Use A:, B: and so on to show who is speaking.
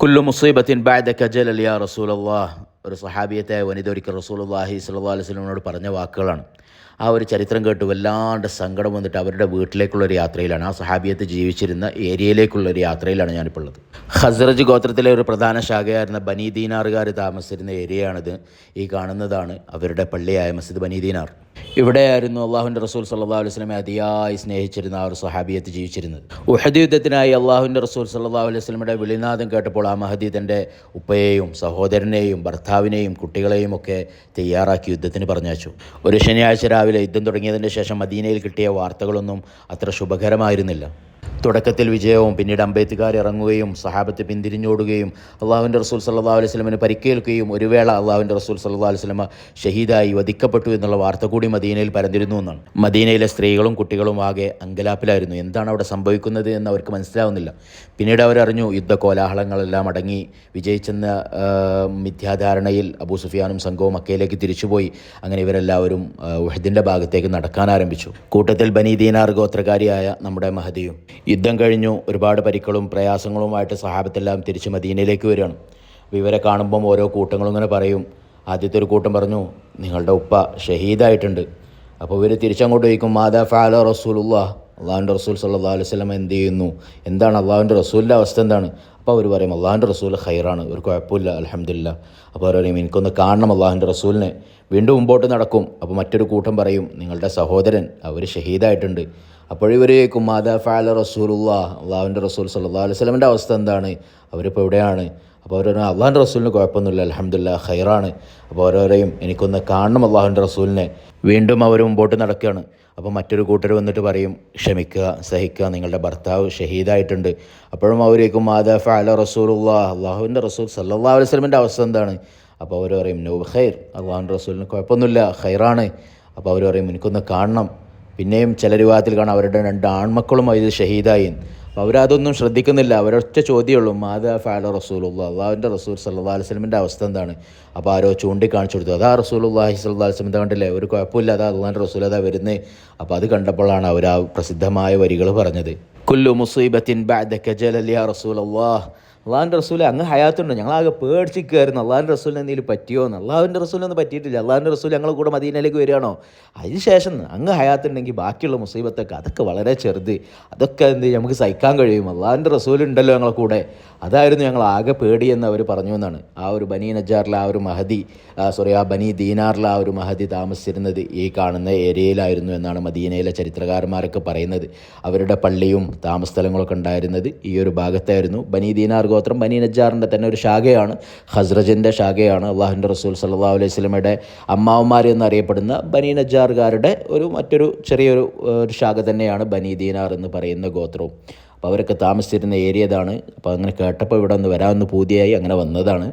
A: കുല്ലു മുസീബത്തിൻ ബാദ കജൽ അലിയ റസൂലല്ലാഹ് ഒരു സഹാബിയത്തെ വനിത ഒരിക്കൽ റസൂലുള്ളാഹി സ്വല്ലല്ലാഹു അലൈഹി വസല്ലമയോട് പറഞ്ഞ വാക്കുകളാണ്. ആ ഒരു ചരിത്രം കേട്ട് വല്ലാണ്ട് സങ്കടം വന്നിട്ട് അവരുടെ വീട്ടിലേക്കുള്ള ഒരു യാത്രയിലാണ്. ആ സഹാബിയത്ത് ജീവിച്ചിരുന്ന ഏരിയയിലേക്കുള്ള ഒരു യാത്രയിലാണ് ഞാനിപ്പോൾ ഉള്ളത്. ഹസ്രജ് ഗോത്രത്തിലെ ഒരു പ്രധാന ശാഖയായിരുന്ന ബനി ദീനാറുകാർ താമസിച്ചിരുന്ന ഏരിയയാണിത്. ഈ കാണുന്നതാണ് അവരുടെ പള്ളിയായ മസ്ജിദ് ബനി ദീനാർ. ഇവിടെയായിരുന്നു അള്ളാഹുന്റെ റസൂൽ സല്ലാ അലൈഹി സ്വലമെ അതിയായി സ്നേഹിച്ചിരുന്ന ആ ഒരു സഹാബിയത്ത് ജീവിച്ചിരുന്നത്. ഉഹദ് യുദ്ധത്തിനായി അള്ളാഹുന്റെ റസൂൽ സല്ലാ അലൈഹി സ്വലമയുടെ വിളിനാദം കേട്ടപ്പോൾ ആ മഹദി തന്റെ ഉപ്പയെയും സഹോദരനെയും ഭർത്താവിനെയും കുട്ടികളെയും ഒക്കെ തയ്യാറാക്കി യുദ്ധത്തിന് പറഞ്ഞയച്ചു. ഒരു ശനിയാഴ്ച രാവിലെ യുദ്ധം തുടങ്ങിയതിന് ശേഷം മദീനയിൽ കിട്ടിയ വാർത്തകളൊന്നും അത്ര ശുഭകരമായിരുന്നില്ല. തുടക്കത്തിൽ വിജയവും പിന്നീട് അംബേദ്കാർ ഇറങ്ങുകയും സഹാബത്ത് പിന്തിരിഞ്ഞോടുകയും അള്ളാഹുവിന്റെ റസൂൽ സല്ലാ അലൈഹി സ്വലമിന് പരിക്കേൽക്കുകയും ഒരു വേള അള്ളാഹുവിന്റെ റസൂൽ സല്ലാ അലൈഹി സ്വലമ ഷഹീദായി വധിക്കപ്പെട്ടു എന്നുള്ള വാർത്ത കൂടി മദീനയിൽ പരന്നിരുന്നു എന്നാണ്. മദീനയിലെ സ്ത്രീകളും കുട്ടികളും ആകെ അങ്കലാപ്പിലായിരുന്നു. എന്താണ് അവിടെ സംഭവിക്കുന്നത് എന്ന് അവർക്ക് മനസ്സിലാവുന്നില്ല. പിന്നീട് അവരറിഞ്ഞു യുദ്ധ കോലാഹലങ്ങളെല്ലാം അടങ്ങി. വിജയിച്ചെന്ന മിഥ്യാധാരണയിൽ അബൂ സുഫിയാനും സംഘവും മക്കയിലേക്ക് തിരിച്ചുപോയി. അങ്ങനെ ഇവരെല്ലാവരും ഉഹദിന്റെ ഭാഗത്തേക്ക് നടക്കാൻ ആരംഭിച്ചു. കൂട്ടത്തിൽ ബനി ദീനാർ ഗോത്രകാരിയായ നമ്മുടെ മഹദിയും യുദ്ധം കഴിഞ്ഞു ഒരുപാട് പരിക്കളും പ്രയാസങ്ങളുമായിട്ട് സഹാബത്തെല്ലാം തിരിച്ച് മദീനയിലേക്ക് വരികയാണ്. അപ്പോൾ ഇവരെ കാണുമ്പം ഓരോ കൂട്ടങ്ങളും ഇങ്ങനെ പറയും. ആദ്യത്തെ ഒരു കൂട്ടം പറഞ്ഞു നിങ്ങളുടെ ഉപ്പ ഷഹീദായിട്ടുണ്ട്. അപ്പോൾ ഇവർ തിരിച്ചങ്ങോട്ട് ചോദിക്കും മാതാ ഫാല റസൂലുള്ള? അള്ളാഹുന്റെ റസൂൽ സല്ലാ അലൈഹി സ്വലം എന്ത് ചെയ്യുന്നു? എന്താണ് അള്ളാഹുന്റെ റസൂലിന്റെ അവസ്ഥ എന്താണ്? അപ്പോൾ അവർ പറയും അള്ളാഹുന്റെ റസൂൽ ഹൈറാണ് ഒരു കുഴപ്പമില്ല അലഹമില്ല അപ്പോൾ അവർ പറയും എനിക്കൊന്ന് കാണണം അള്ളാഹുന്റെ റസൂലിനെ. വീണ്ടും മുമ്പോട്ട് നടക്കും. അപ്പോൾ മറ്റൊരു കൂട്ടം പറയും നിങ്ങളുടെ സഹോദരൻ അവർ ഷഹീദായിട്ടുണ്ട്. അപ്പോഴിവർ മാതാ ഫാല റസൂലുള്ളാ? അള്ളാഹുന്റെ റസൂൽ സല്ലാ അലൈഹി സ്വലമിന്റെ അവസ്ഥ എന്താണ്? അവരിപ്പോൾ എവിടെയാണ്? അപ്പോൾ അവർ അള്ളാഹുന്റെ റസൂലിന് കുഴപ്പമൊന്നുമില്ല അലഹമില്ല ഹൈറാണ് അപ്പോൾ ഓരോരെയും എനിക്കൊന്ന് കാണണം അള്ളാഹുന്റെ റസൂലിനെ. വീണ്ടും അവർ മുമ്പോട്ട് നടക്കുകയാണ്. അപ്പോൾ മറ്റൊരു കൂട്ടർ വന്നിട്ട് പറയും ക്ഷമിക്കുക സഹിക്കുക നിങ്ങളുടെ ഭർത്താവ് ഷഹീദായിട്ടുണ്ട്. അപ്പോഴും അവരേക്കും മാതാ അല റസൂലുള്ള. അള്ളാഹുവിന്റെ റസൂൽ സല്ലാ അലൈഹി സ്വലമിന്റെ അവസ്ഥ എന്താണ്? അപ്പോൾ അവർ പറയും നോ ഖൈർ. അള്ളാഹുന്റെ റസൂലിന് കുഴപ്പമൊന്നുമില്ല ഖൈറാണ്. അപ്പോൾ അവർ പറയും എനിക്കൊന്ന് കാണണം. പിന്നെയും ചില രൂപത്തിൽ കാണാം അവരുടെ രണ്ട് ആൺമക്കളും അതിൽ ഷഹീദായി. അപ്പോൾ അവരതൊന്നും ശ്രദ്ധിക്കുന്നില്ല. അവരൊറ്റ ചോദ്യമുള്ളൂ മാതാ ഫാല റസൂലുള്ള? അള്ളാഹുവിന്റെ റസൂൽ സല്ലാ അലിസ്ലമിന്റെ അവസ്ഥ എന്താണ്? അപ്പോൾ ആരോ ചൂണ്ടിക്കാണിച്ചു കൊടുത്തു. അതാ റസൂലുള്ളാഹി സല്ലാ അലിസ്ലമിന്റെ കണ്ടില്ലേ? ഒരു കുഴപ്പമില്ല അതാ അള്ളാഹിന്റെ റസൂൽ അതാ വരുന്നത് അപ്പോൾ അത് കണ്ടപ്പോഴാണ് അവർ ആ പ്രസിദ്ധമായ വരികൾ പറഞ്ഞത്. കുല്ലു മുസീബത്തിൻ ബാദക്ക ജലൽ യാ റസൂൽ അള്ളാഹ് അള്ളാഹുന്റെ റസൂൽ അങ്ങ് ഹയാത്തുണ്ട്. ഞങ്ങളാകെ പേടിച്ചിരിക്കുകയായിരുന്നു. അള്ളാഹുന്റെ റസൂലിന് എന്തെങ്കിലും പറ്റിയോ എന്ന്. അള്ളാഹുന്റെ റസൂലൊന്നും പറ്റിയിട്ടില്ല. അള്ളാഹുന്റെ റസൂൽ ഞങ്ങൾ കൂടെ മദീനയിലേക്ക് വരികയാണോ? അതിന് ശേഷം അങ്ങ് ഹയാത്തുണ്ടെങ്കിൽ ബാക്കിയുള്ള മുസീബത്തൊക്കെ അതൊക്കെ വളരെ ചെറുത്. അതൊക്കെ എന്ത് നമുക്ക് സഹിക്കാൻ കഴിയും. അള്ളാഹുന്റെ റസൂൽ ഉണ്ടല്ലോ ഞങ്ങളെ കൂടെ. അതായിരുന്നു ഞങ്ങൾ ആകെ പേടിയെന്ന് അവർ പറഞ്ഞു എന്നാണ്. ആ ഒരു ബനി നജാറിലെ ആ ഒരു മഹദി സോറി ആ ബനി ദീനാറിലെ ആ ഒരു മഹദി താമസിച്ചിരുന്നത് ഈ കാണുന്ന ഏരിയയിലായിരുന്നു എന്നാണ് മദീനയിലെ ചരിത്രകാരന്മാരൊക്കെ പറയുന്നത്. അവരുടെ പള്ളിയും താമസ സ്ഥലങ്ങളൊക്കെ ഉണ്ടായിരുന്നത് ഈ ഒരു ഭാഗത്തായിരുന്നു. ബനി ദീനാർ ഗോത്രം ബനി നജാറിന്റെ തന്നെ ഒരു ശാഖയാണ്. ഹസ്രജിന്റെ ശാഖയാണ് അള്ളാഹുന്റെ റസൂൽ സല്ലാ അലൈഹി സ്വലമയുടെ അമ്മാവന്മാർ എന്നറിയപ്പെടുന്ന ബനി നജാറുകാരുടെ ഒരു മറ്റൊരു ചെറിയൊരു ഒരു ശാഖ തന്നെയാണ് ബനി ദീനാർ എന്ന് പറയുന്ന ഗോത്രവും. അപ്പോൾ അവരൊക്കെ താമസിച്ചിരുന്ന ഏരിയ ഇതാണ്. അപ്പോൾ അങ്ങനെ കേട്ടപ്പോൾ ഇവിടെ ഒന്ന് വരാമെന്ന് പൂതിയായി അങ്ങനെ വന്നതാണ്.